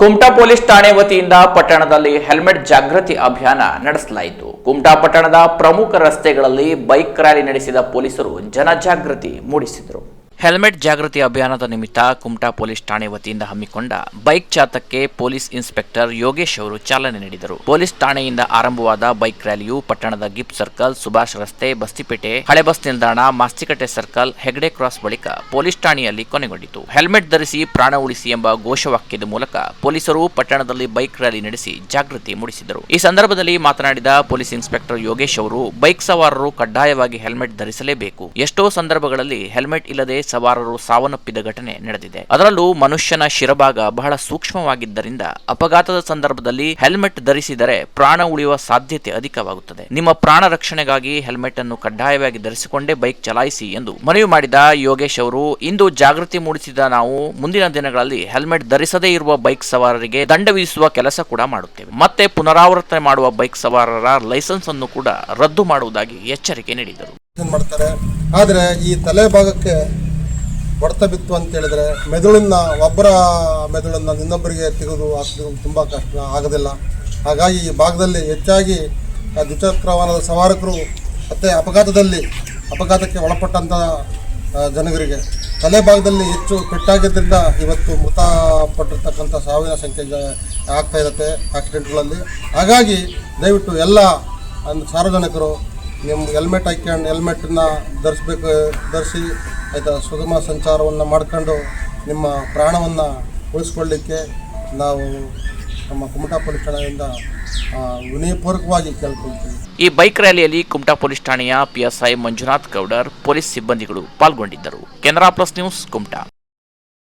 Kumta police ಠಾಣೆ ವತಿಯಿಂದ ಪಟ್ಟಣದಲ್ಲಿ ಹೆಲ್ಮೆಟ್ ಜಾಗೃತಿ ಅಭಿಯಾನ ನಡೆಸಲಾಯಿತು. ಕುಮಟಾ ಪಟ್ಟಣದ ಪ್ರಮುಖ ರಸ್ತೆಗಳಲ್ಲಿ ಬೈಕ್ ರ್ಯಾಲಿ ನಡೆಸಿದ ಪೊಲೀಸರು ಜನಜಾಗೃತಿ ಮೂಡಿಸಿದರು. ಹೆಲ್ಮೆಟ್ ಜಾಗೃತಿ ಅಭಿಯಾನದ ನಿಮಿತ್ತ ಕುಮಟಾ ಪೊಲೀಸ್ ಠಾಣೆ ವತಿಯಿಂದ ಹಮ್ಮಿಕೊಂಡ ಬೈಕ್ ಚಾತಕ್ಕೆ ಪೊಲೀಸ್ ಇನ್ಸ್ಪೆಕ್ಟರ್ ಯೋಗೇಶ್ ಅವರು ಚಾಲನೆ ನೀಡಿದರು. ಪೊಲೀಸ್ ಠಾಣೆಯಿಂದ ಆರಂಭವಾದ ಬೈಕ್ ರ್ಯಾಲಿಯು ಪಟ್ಟಣದ ಗಿಪ್ ಸರ್ಕಲ್, ಸುಭಾಷ್ ರಸ್ತೆ, ಬಸ್ತಿಪೇಟೆ, ಹಳೆ ಬಸ್ ನಿಲ್ದಾಣ, ಮಾಸ್ತಿಕಟ್ಟೆ ಸರ್ಕಲ್, ಹೆಗ್ಡೆ ಕ್ರಾಸ್ ಬಳಿಕ ಪೊಲೀಸ್ ಠಾಣೆಯಲ್ಲಿ ಕೊನೆಗೊಂಡಿತು. ಹೆಲ್ಮೆಟ್ ಧರಿಸಿ ಪ್ರಾಣ ಉಳಿಸಿ ಎಂಬ ಘೋಷವಾಕ್ಯದ ಮೂಲಕ ಪೊಲೀಸರು ಪಟ್ಟಣದಲ್ಲಿ ಬೈಕ್ ರ್ಯಾಲಿ ನಡೆಸಿ ಜಾಗೃತಿ ಮೂಡಿಸಿದರು. ಈ ಸಂದರ್ಭದಲ್ಲಿ ಮಾತನಾಡಿದ ಪೊಲೀಸ್ ಇನ್ಸ್ಪೆಕ್ಟರ್ ಯೋಗೇಶ್ ಅವರು, ಬೈಕ್ ಸವಾರರು ಕಡ್ಡಾಯವಾಗಿ ಹೆಲ್ಮೆಟ್ ಧರಿಸಲೇಬೇಕು. ಎಷ್ಟೋ ಸಂದರ್ಭಗಳಲ್ಲಿ ಹೆಲ್ಮೆಟ್ ಇಲ್ಲದೆ ಸವಾರರು ಸಾವನ್ನಪ್ಪಿದ ಘಟನೆ ನಡೆದಿದೆ. ಅದರಲ್ಲೂ ಮನುಷ್ಯನ ಶಿರಭಾಗ ಬಹಳ ಸೂಕ್ಷ್ಮವಾಗಿದ್ದರಿಂದ ಅಪಘಾತದ ಸಂದರ್ಭದಲ್ಲಿ ಹೆಲ್ಮೆಟ್ ಧರಿಸಿದರೆ ಪ್ರಾಣ ಉಳಿಯುವ ಸಾಧ್ಯತೆ ಅಧಿಕವಾಗುತ್ತದೆ. ನಿಮ್ಮ ಪ್ರಾಣ ರಕ್ಷಣೆಗಾಗಿ ಹೆಲ್ಮೆಟ್ ಅನ್ನು ಕಡ್ಡಾಯವಾಗಿ ಧರಿಸಿಕೊಂಡೇ ಬೈಕ್ ಚಲಾಯಿಸಿ ಎಂದು ಮನವಿ ಮಾಡಿದ ಯೋಗೇಶ್ ಅವರು, ಇಂದು ಜಾಗೃತಿ ಮೂಡಿಸಿದ ನಾವು ಮುಂದಿನ ದಿನಗಳಲ್ಲಿ ಹೆಲ್ಮೆಟ್ ಧರಿಸದೇ ಇರುವ ಬೈಕ್ ಸವಾರರಿಗೆ ದಂಡ ವಿಧಿಸುವ ಕೆಲಸ ಕೂಡ ಮಾಡುತ್ತೇವೆ. ಮತ್ತೆ ಪುನರಾವರ್ತನೆ ಮಾಡುವ ಬೈಕ್ ಸವಾರರ ಲೈಸೆನ್ಸ್ ಅನ್ನು ಕೂಡ ರದ್ದು ಮಾಡುವುದಾಗಿ ಎಚ್ಚರಿಕೆ ನೀಡಿದರು. ಆದರೆ ಈ ತಲೆ ಭಾಗಕ್ಕೆ ಹೊಡೆತ ಬಿತ್ತು ಅಂತ ಹೇಳಿದ್ರೆ ಮೆದುಳನ್ನ ಒಬ್ಬರ ಮೆದುಳನ್ನು ಇನ್ನೊಬ್ಬರಿಗೆ ತೆಗೆದು ಹಾಕಿದ್ರು ತುಂಬ ಕಷ್ಟ, ಆಗೋದಿಲ್ಲ. ಹಾಗಾಗಿ ಈ ಭಾಗದಲ್ಲಿ ಹೆಚ್ಚಾಗಿ ದ್ವಿಚಕ್ರ ವಾಹನದ ಸವಾರಕರು ಮತ್ತು ಅಪಘಾತದಲ್ಲಿ, ಅಪಘಾತಕ್ಕೆ ಒಳಪಟ್ಟಂಥ ಜನಗರಿಗೆ ತಲೆ ಭಾಗದಲ್ಲಿ ಹೆಚ್ಚು ಪೆಟ್ಟಾಗಿದ್ದರಿಂದ ಇವತ್ತು ಮೃತಪಟ್ಟಿರ್ತಕ್ಕಂಥ ಸಾವಿನ ಸಂಖ್ಯೆ ಆಗ್ತಾ ಇರುತ್ತೆ ಆಕ್ಸಿಡೆಂಟ್ಗಳಲ್ಲಿ ಹಾಗಾಗಿ ದಯವಿಟ್ಟು ಎಲ್ಲ ಸಾರ್ವಜನಿಕರು ನಿಮ್ಮ ಹೆಲ್ಮೆಟ್ ಹಾಕ್ಯಂಡು ಹೆಲ್ಮೆಟನ್ನ ಧರಿಸ್ಬೇಕು, ಧರಿಸಿ ಆಯಿತಾ ಸುಗಮ ಸಂಚಾರವನ್ನು ಮಾಡ್ಕೊಂಡು ನಿಮ್ಮ ಪ್ರಾಣವನ್ನು ಉಳಿಸ್ಕೊಳ್ಳಿಕ್ಕೆ ನಾವು ನಮ್ಮ ಕುಮಟಾ ಪೊಲೀಸ್ ಠಾಣೆಯಿಂದ ವಿನಯಪೂರ್ವಕವಾಗಿ ಕೇಳ್ಕೊಳ್ತೀವಿ. ಈ ಬೈಕ್ ರ್ಯಾಲಿಯಲ್ಲಿ ಕುಮಟಾ ಪೊಲೀಸ್ ಠಾಣೆಯ ಪಿಎಸ್ಐ ಮಂಜುನಾಥ್ ಗೌಡರ್, ಪೊಲೀಸ್ ಸಿಬ್ಬಂದಿಗಳು ಪಾಲ್ಗೊಂಡಿದ್ದರು. Canara plus news Kumta.